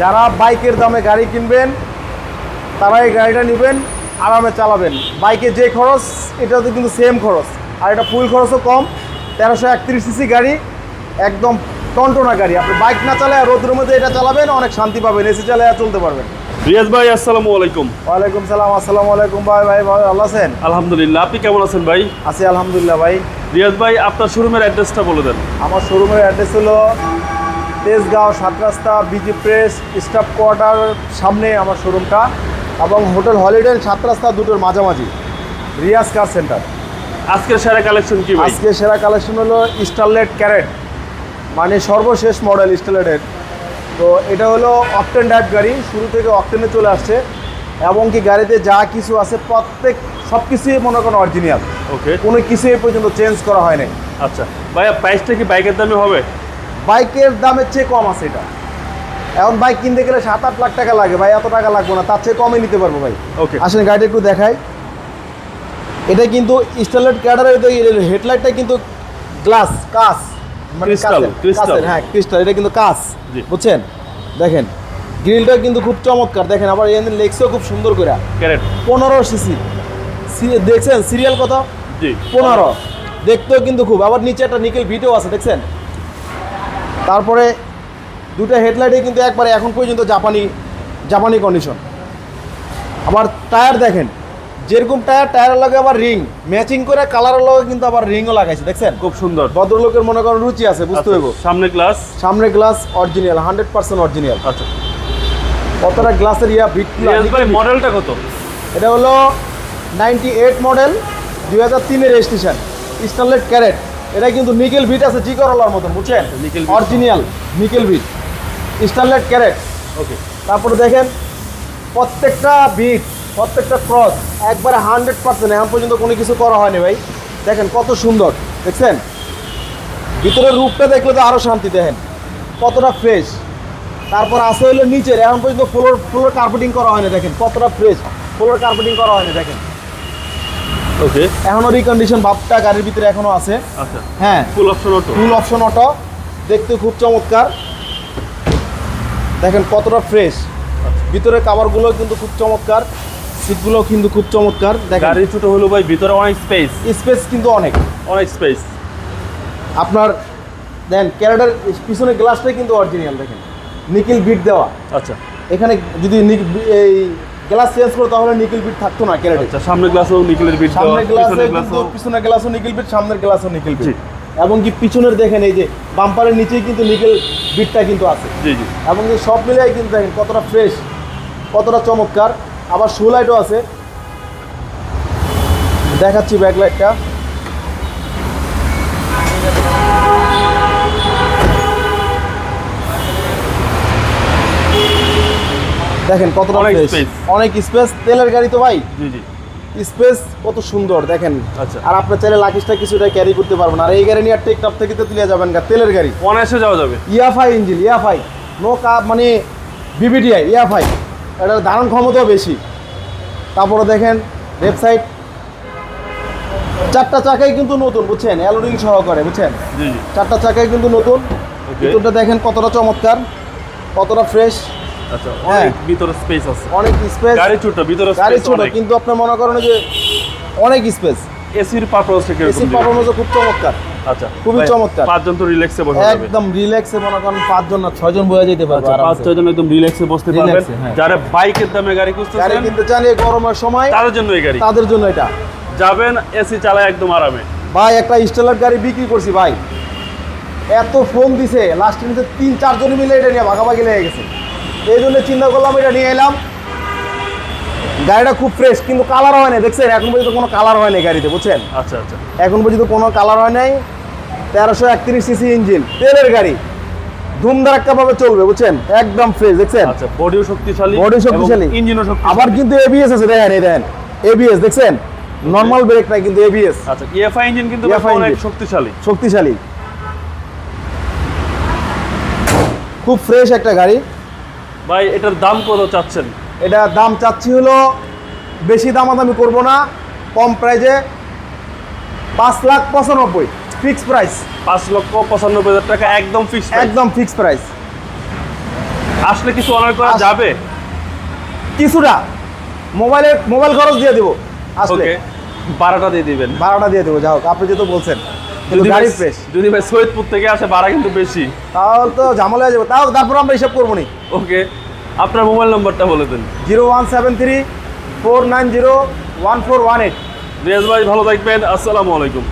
যারা বাইকের দামে গাড়ি কিনবেন তারা এই গাড়িটা নেবেন আরামে চালাবেন। বাইকে যে খরচ এটাতে কিন্তু সেম খরচ। আর এটা ফুল খরচও কম তেরোশো একত্রিশ সিসি গাড়ি একদম টনটনা গাড়ি। আপনি বাইক না চালায় রোদ্রের মধ্যে এটা চালাবেন অনেক শান্তি পাবেন এসি চালায় চলতে পারবেন। রিয়াজ ভাই আসসালামু আলাইকুম। ওয়ালাইকুম সালাম আসসালামু আলাইকুম ভাই ভাই ভাই ভালো আছেন? আলহামদুলিল্লাহ আপনি কেমন আছেন ভাই? আছি আলহামদুলিল্লাহ ভাই। রিয়াজ ভাই আপনার শোরুমের অ্যাড্রেসটা বলে দেন। আমার শোরুমের অ্যাড্রেস হলো তেজগাঁও সাত রাস্তা বিজি প্রেস স্টাফ কোয়ার্টার সামনে আমার শোরুমটা এবং হোটেল হলিডে সাত রাস্তা দুটোর মাঝামাঝি। Riaz car centre. আজকের সেরা কালেকশন কি আজকে সেরা কালেকশন হলো স্টারলেট ক্যারেট। মানে সর্বশেষ মডেল স্টারলেটের। তো এটা হলো অকটেন ড্রাইভ গাড়ি শুরু থেকে অকটেনে চলে আসছে। এবং কি গাড়িতে যা কিছু আছে প্রত্যেক সব কিছুই মনে করেন অরিজিনাল। ওকে কোনো কিছুই এই পর্যন্ত চেঞ্জ করা হয় নাই আচ্ছা। ভাইয়া প্রাইসটা কি বাইকের দামে হবে? বাইকের দামের চেয়ে কম আছে এটা। এখন বাইক কিনতে গেলে সাত আট লাখ টাকা লাগে ভাই এত টাকা লাগবে না তার চেয়ে কমে নিতে পারব ভাই। ওকে আসেন গাড়িটা একটু দেখাই। এটা কিন্তু স্টারলাইট ক্যাডারের হেডলাইটটা কিন্তু গ্লাস কাচ। মানে কাচের, হ্যাঁ ক্রিস্টাল এটা কিন্তু কাচ জি। বুঝছেন? দেখেন গ্রিলটা কিন্তু খুব চমৎকার দেখেন আবার এখানে লেগসও খুব সুন্দর করে। পনেরো সিসি দেখছেন সিরিয়াল কত? জি। পনেরো। দেখতেও কিন্তু খুব আবার নিচে একটা নিকেল ভিডিও আছে দেখছেন? তারপরে দুটো হেডলাইটে কিন্তু একবারে এখন পর্যন্ত জাপানি জাপানি কন্ডিশন আবার টায়ার দেখেন যেরকম টায়ার টায়ারের লগে আবার রিং ম্যাচিং করে কালারের লগে কিন্তু আবার রিংও লাগাইছে দেখছেন? খুব সুন্দর। ভদ্রলোকের মনে করেন রুচি আছে বুঝতে আচ্ছা, হইব। সামনে গ্লাস সামনে glass original hundred percent original আচ্ছা। কতটা গ্লাসের ইয়া বিট মডেলটা কত? এটা হলো নাইনটি এইট মডেল দুই হাজার তিনের রেজিস্ট্রেশন স্টারলেট ক্যারেট এটা কিন্তু নিকেল বিট আছে জি করলার মতন বুঝছেন? Nickel bit। Original nickel bit Starlet carat. Okay. তারপরে দেখেন প্রত্যেকটা বিট প্রত্যেকটা ক্রস একবারে হান্ড্রেড পার্সেন্ট এখন পর্যন্ত কোনো কিছু করা হয়নি ভাই। দেখেন কত সুন্দর দেখছেন? ভিতরের রূপটা দেখলে তো আরও শান্তি দেখেন। কতটা ফ্রেশ তারপর আসে হলো নিচের এখন পর্যন্ত ফ্লোর ফ্লোর কার্পেটিং করা হয়নি দেখেন। কতটা ফ্রেশ ফ্লোর কার্পেটিং করা হয়নি দেখেন। ওকে এখনও রিকন্ডিশন ভাবটা গাড়ির ভিতরে এখনও আছে। আচ্ছা। হ্যাঁ। Full option auto full option auto দেখতে খুব চমৎকার। দেখেন কতটা ফ্রেশ ভিতরে কাভারগুলো কিন্তু খুব চমৎকার। সিটগুলো কিন্তু খুব চমৎকার। দেখেন। গাড়ি ছোট হলো ভাই ভিতরে অনেক স্পেস স্পেস কিন্তু অনেক। অনেক স্পেস আপনার দেন ক্যারেটার পিছনে গ্লাসটাই কিন্তু অরিজিনাল দেখেন। নিকেল বিট দেওয়া। আচ্ছা। এখানে যদি এই গ্লাস চেঞ্জ করো তাহলে নিকেল বিট থাকতো না ক্যারেটে আচ্ছা সামনে গ্লাসও নিকেলের বিট সামনের গ্লাসে কিন্তু গ্লাসও। পিছনের গ্লাসও নিকেল বিট সামনের গ্লাসও নিকেল বিট। এবং কি পিছনের দেখেন এই যে বাম্পারের নিচেই কিন্তু নিকেল বিটটা কিন্তু আছে। জি জি। এবং যে সব মিলিয়ে কিন্তু দেখেন কতটা ফ্রেশ কতটা চমৎকার। আবার শু লাইটও আছে। দেখাচ্ছি ব্যাকলাইটটা দেখেন কতটা অনেক অনেক স্পেস তেলের গাড়ি তো ভাই। জি জি। স্পেস কত সুন্দর দেখেন। আচ্ছা। আর আপনার চাইলে লাকিসটা কিছুটা ক্যারি করতে পারবেন। আর এই গাড়ি নিয়ে টেকটপ থেকে তো তুলে যাবেন গা তেলের গাড়ি। অনায়াসে যাওয়া যাবে। ইয়াফাই ইঞ্জিন ইয়াফাই। নো কাপ মানে বিবিটিআই ইয়াফাই। এটার ধারণ ক্ষমতাও বেশি। তারপরে দেখেন ওয়েবসাইট চারটা চাকাই কিন্তু নতুন বুঝছেন? অ্যালোডিং সহকারে বুঝছেন? জি জি। চারটা চাকাই কিন্তু নতুন. ভিতরটা দেখেন কতটা চমৎকার কতটা ফ্রেশ আচ্ছা হ্যাঁ। অনেক ভিতরে স্পেস আছে। অনেক স্পেস গাড়ি ছোট ভিতরে গাড়ি ছোট কিন্তু আপনি মনে করেন যে অনেক স্পেস এসির পারপাসটা কীরকম এসি দিবেন? খুব চমৎকার। আচ্ছা খুবই চমৎকার। পাঁচজন তো রিল্যাক্সে বসে যাবে। একদম রিল্যাক্সে মনে করেন পাঁচজন না ছয়জন বয়ে যেতে পারবে আচ্ছা পাঁচ ছয়জন একদম রিল্যাক্সে বসতে পারবেন। হ্যাঁ। যারা বাইকের দামে গাড়ি গাড়ি খুঁজতেছেন কিনতে চান এই গরমের সময় তাদের জন্য এই গাড়ি। তাদের জন্য এটা। যাবেন এসি চালায় একদম আরামে। ভাই একটা স্টেলার গাড়ি বিক্রি করছি ভাই। এত ফোন দিছে লাস্ট নিচে তিন চারজন মিলে এটা নিয়ে ভাগাভাগি লেগে গেছে। এই জন্য চিন্তা করলাম এটা নিয়ে এলাম। গাড়িটা খুব ফ্রেশ কিন্তু কালার হয় না দেখছেন? এখন পর্যন্ত কোনো কালার হয় নাই গাড়িতে বুঝছেন? আচ্ছা আচ্ছা। এখন পর্যন্ত কোনো কালার হয় নাই। তেরোশো একত্রিশ সিসি ইঞ্জিন তেলের গাড়ি। ধুমধারাক্কা ভাবে চলবে বুঝছেন? একদম ফ্রেশ দেখছেন? আচ্ছা বডিও শক্তিশালী বডি শক্তিশালী। ইঞ্জিনও শক্তিশালী। আবার কিন্তু এবিএস আছে দেখেন এই দেখেন। এবিএস দেখছেন? নর্মাল ব্রেক নাই কিন্তু এবিএস আচ্ছা ইএফআই ইঞ্জিন কিন্তু অনেক engine। শক্তিশালী। শক্তিশালী। খুব ফ্রেশ একটা গাড়ি। ভাই এটার দাম কত চাচ্ছেন? এটা দাম চাচ্ছি হলো বেশি দামাদামি করব না কম প্রাইজে পাঁচ লাখ পঁচানব্বই ফিক্স প্রাইস পাঁচ লক্ষ পঁচানব্বই হাজার টাকা একদম ফিক্স একদম ফিক্স প্রাইস আসলে কিছু অনার করা যাবে? কিছুটা। মোবাইলে মোবাইল খরচ দিয়ে দেবো আসলে। ভাড়াটা দিয়ে দিবেন। ভাড়াটা দিয়ে দেবো যা হোক আপনি যেহেতু বলছেন গাড়ি ফ্রেশ যদি ভাই সৈয়দপুর থেকে আসে ভাড়া কিন্তু বেশি। তাহলে তো ঝামেলা হয়ে যাবে তাও তারপর আমরা হিসাব করব নি। ওকে। আপনার মোবাইল নম্বরটা বলে দিন। Zero one seven three four nine zero one four one eight. Riaz ভাই ভালো থাকবেন। আসসালামু আলাইকুম।